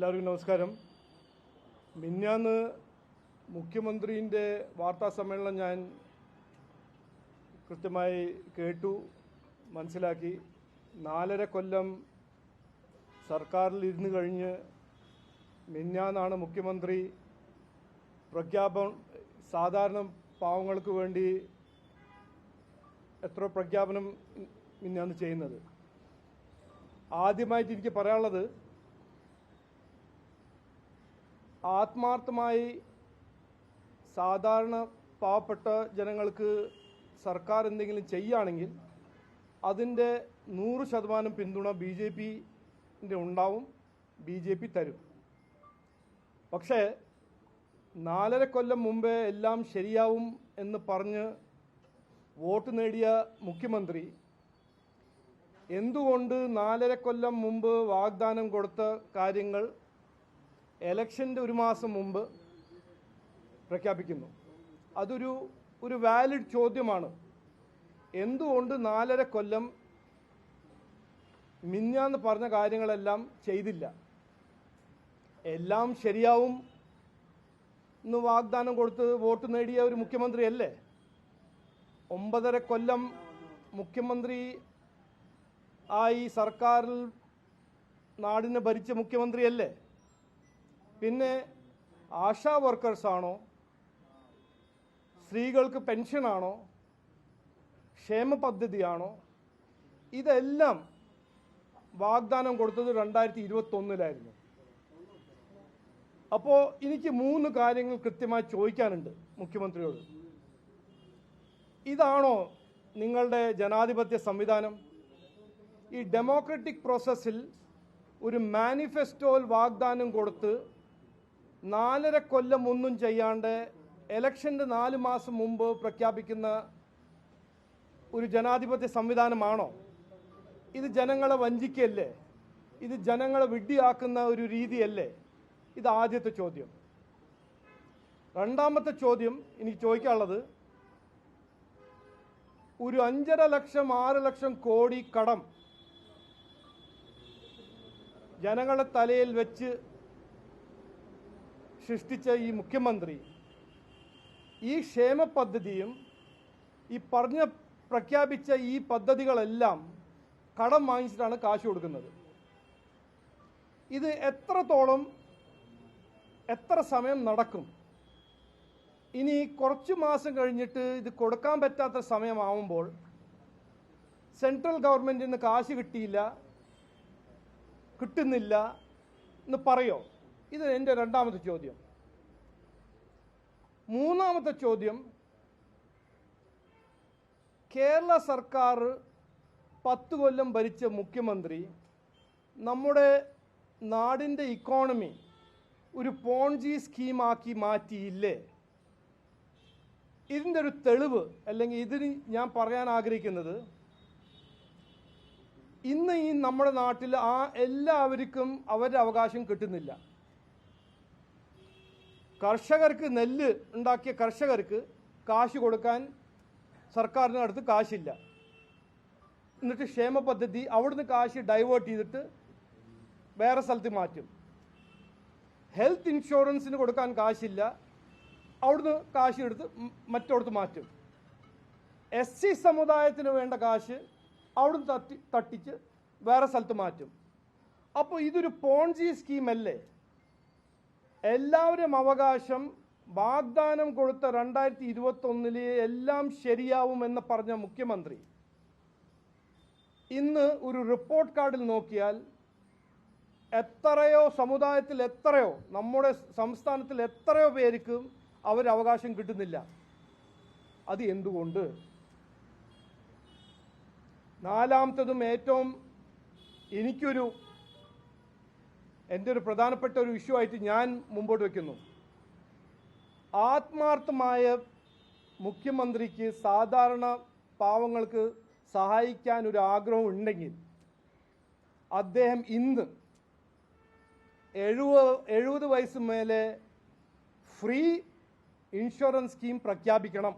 എല്ലാവർക്കും നമസ്കാരം. മിന്നാന്ന് മുഖ്യമന്ത്രിന്റെ വാർത്താ സമ്മേളനം ഞാൻ കൃത്യമായി കേട്ടു മനസ്സിലാക്കി. നാലര കൊല്ലം സർക്കാരിൽ ഇരുന്ന് കഴിഞ്ഞ് മിന്നാന്നാണ് മുഖ്യമന്ത്രി പ്രഖ്യാപനം സാധാരണ പാവങ്ങൾക്ക് വേണ്ടി എത്ര പ്രഖ്യാപനം മിന്നാന്ന് ചെയ്യുന്നത്. ആദ്യമായിട്ട് എനിക്ക് പറയാനുള്ളത് ആത്മാർത്ഥമായി സാധാരണ പാവപ്പെട്ട ജനങ്ങൾക്ക് സർക്കാർ എന്തെങ്കിലും ചെയ്യുകയാണെങ്കിൽ അതിന്റെ നൂറ് ശതമാനം പിന്തുണ ബി ജെ പിന്റെ ഉണ്ടാവും ബി ജെ പി തരും. പക്ഷേ നാലര കൊല്ലം മുമ്പേ എല്ലാം ശരിയാവും എന്ന് പറഞ്ഞ് വോട്ട് നേടിയ മുഖ്യമന്ത്രി എന്തുകൊണ്ട് നാലര കൊല്ലം മുമ്പ് വാഗ്ദാനം കൊടുത്ത കാര്യങ്ങൾ എലക്ഷന്റെ ഒരു മാസം മുമ്പ് പ്രഖ്യാപിക്കുന്നു. അതൊരു ഒരു വാലിഡ് ചോദ്യമാണ്. എന്തുകൊണ്ട് നാലര കൊല്ലം മിഞ്ഞാന്ന് പറഞ്ഞ കാര്യങ്ങളെല്ലാം ചെയ്തില്ല? എല്ലാം ശരിയാവും എന്ന് വാഗ്ദാനം കൊടുത്ത് വോട്ട് നേടിയ ഒരു മുഖ്യമന്ത്രി അല്ലേ ഒമ്പതര കൊല്ലം മുഖ്യമന്ത്രി ആയി സർക്കാരിൽ നാടിനെ ഭരിച്ച മുഖ്യമന്ത്രിയല്ലേ? പിന്നെ ആശാ വർക്കേഴ്സാണോ സ്ത്രീകൾക്ക് പെൻഷനാണോ ക്ഷേമ പദ്ധതിയാണോ? ഇതെല്ലാം വാഗ്ദാനം കൊടുത്തത് രണ്ടായിരത്തി ഇരുപത്തൊന്നിലായിരുന്നു അപ്പോൾ എനിക്ക് മൂന്ന് കാര്യങ്ങൾ കൃത്യമായി ചോദിക്കാനുണ്ട് മുഖ്യമന്ത്രിയോട്. ഇതാണോ നിങ്ങളുടെ ജനാധിപത്യ സംവിധാനം? ഈ ഡെമോക്രറ്റിക് പ്രോസസ്സിൽ ഒരു മാനിഫെസ്റ്റോയിൽ വാഗ്ദാനം കൊടുത്ത് നാലര കൊല്ലം ഒന്നും ചെയ്യാണ്ട് എലക്ഷന്റെ നാല് മാസം മുമ്പ് പ്രഖ്യാപിക്കുന്ന ഒരു ജനാധിപത്യ സംവിധാനമാണോ? ഇത് ജനങ്ങളെ വഞ്ചിക്കല്ലേ? ഇത് ജനങ്ങളെ വിഡ്ഢിയാക്കുന്ന ഒരു രീതിയല്ലേ? ഇത് ആദ്യത്തെ ചോദ്യം. രണ്ടാമത്തെ ചോദ്യം എനിക്ക് ചോദിക്കാനുള്ളത് ഒരു അഞ്ചര ലക്ഷം ആറ് ലക്ഷം കോടി കടം ജനങ്ങളുടെ തലയിൽ വെച്ച് സൃഷ്ടിച്ച ഈ മുഖ്യമന്ത്രി ഈ ക്ഷേമ പദ്ധതിയും ഈ പറഞ്ഞ പ്രഖ്യാപിച്ച ഈ പദ്ധതികളെല്ലാം കടം വാങ്ങിച്ചിട്ടാണ് കാശ് കൊടുക്കുന്നത്. ഇത് എത്രത്തോളം എത്ര സമയം നടക്കും? ഇനി കുറച്ച് മാസം കഴിഞ്ഞിട്ട് ഇത് കൊടുക്കാൻ പറ്റാത്ത സമയമാവുമ്പോൾ സെൻട്രൽ ഗവൺമെന്റിന് കാശ് കിട്ടിയില്ല കിട്ടുന്നില്ല എന്ന് പറയോ? ഇത് എന്റെ രണ്ടാമത്തെ ചോദ്യം. മൂന്നാമത്തെ ചോദ്യം കേരള സർക്കാർ പത്ത് കൊല്ലം ഭരിച്ച മുഖ്യമന്ത്രി നമ്മുടെ നാടിന്റെ ഇക്കോണമി ഒരു പോൺജി സ്കീമാക്കി മാറ്റിയില്ലേ? ഇതിന്റെ ഒരു തെളിവ് അല്ലെങ്കിൽ ഇതിന് ഞാൻ പറയാൻ ആഗ്രഹിക്കുന്നത് ഇന്ന് ഈ നമ്മുടെ നാട്ടിൽ ആ എല്ലാവർക്കും അവരുടെ അവകാശം കിട്ടുന്നില്ല. കർഷകർക്ക് നെല്ല് ഉണ്ടാക്കിയ കർഷകർക്ക് കാശ് കൊടുക്കാൻ സർക്കാരിന്റെ അടുത്ത് കാശില്ല. എന്നിട്ട് ക്ഷേമ പദ്ധതി അവിടുന്ന് കാശ് ഡൈവേർട്ട് ചെയ്തിട്ട് വേറെ സ്ഥലത്ത് മാറ്റും. ഹെൽത്ത് ഇൻഷുറൻസിന് കൊടുക്കാൻ കാശില്ല. അവിടുന്ന് കാശ് എടുത്ത് മറ്റോടത്ത് മാറ്റും. എസ് സി സമുദായത്തിന് വേണ്ട കാശ് അവിടുന്ന് തട്ടി തട്ടിച്ച് വേറെ സ്ഥലത്ത് മാറ്റും. അപ്പോൾ ഇതൊരു പോൺജി സ്കീമല്ലേ എല്ലാവരും അവകാശം വാഗ്ദാനം കൊടുത്ത രണ്ടായിരത്തി ഇരുപത്തൊന്നിലെ എല്ലാം ശരിയാവും എന്ന് പറഞ്ഞ മുഖ്യമന്ത്രി. ഇന്ന് ഒരു റിപ്പോർട്ട് കാർഡിൽ നോക്കിയാൽ എത്രയോ സമുദായത്തിൽ എത്രയോ നമ്മുടെ സംസ്ഥാനത്തിൽ എത്രയോ പേർക്ക് അവർ അവകാശം കിട്ടുന്നില്ല. അത് എന്തുകൊണ്ട്? നാലാമത്തതും ഏറ്റവും എനിക്കൊരു എന്റെ ഒരു പ്രധാനപ്പെട്ട ഒരു ഇഷ്യൂ ആയിട്ട് ഞാൻ മുമ്പോട്ട് വയ്ക്കുന്നു ആത്മാർത്ഥമായ മുഖ്യമന്ത്രിക്ക് സാധാരണ പാവങ്ങൾക്ക് സഹായിക്കാൻ ഒരു ആഗ്രഹം ഉണ്ടെങ്കിൽ അദ്ദേഹം ഇന്ന് എഴുപത് എഴുപത് വയസ്സ് മേലെ ഫ്രീ ഇൻഷുറൻസ് സ്കീം പ്രഖ്യാപിക്കണം.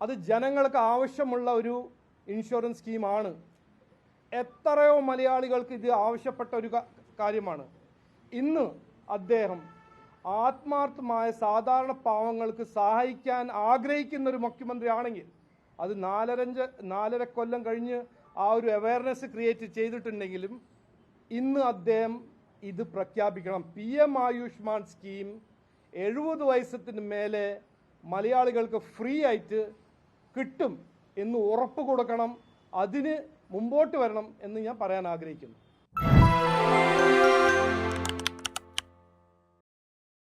അത് ജനങ്ങൾക്ക് ആവശ്യമുള്ള ഒരു ഇൻഷുറൻസ് സ്കീമാണ്. എത്രയോ മലയാളികൾക്ക് ഇത് ആവശ്യപ്പെട്ട ഒരു കാര്യമാണ്. ഇന്ന് അദ്ദേഹം ആത്മാർത്ഥമായ സാധാരണ പാവങ്ങൾക്ക് സഹായിക്കാൻ ആഗ്രഹിക്കുന്ന ഒരു മുഖ്യമന്ത്രിയാണെങ്കിൽ അത് നാലരഞ്ച് നാലര കൊല്ലം കഴിഞ്ഞ് ആ ഒരു അവയർനെസ് ക്രിയേറ്റ് ചെയ്തിട്ടുണ്ടെങ്കിലും ഇന്ന് അദ്ദേഹം ഇത് പ്രഖ്യാപിക്കണം. പി എം ആയുഷ്മാൻ സ്കീം എഴുപത് വയസ്സത്തിന് മേലെ മലയാളികൾക്ക് ഫ്രീ ആയിട്ട് കിട്ടും എന്ന് ഉറപ്പ് കൊടുക്കണം. അതിന് മുമ്പോട്ട് വരണം എന്ന് ഞാൻ പറയാൻ ആഗ്രഹിക്കുന്നു.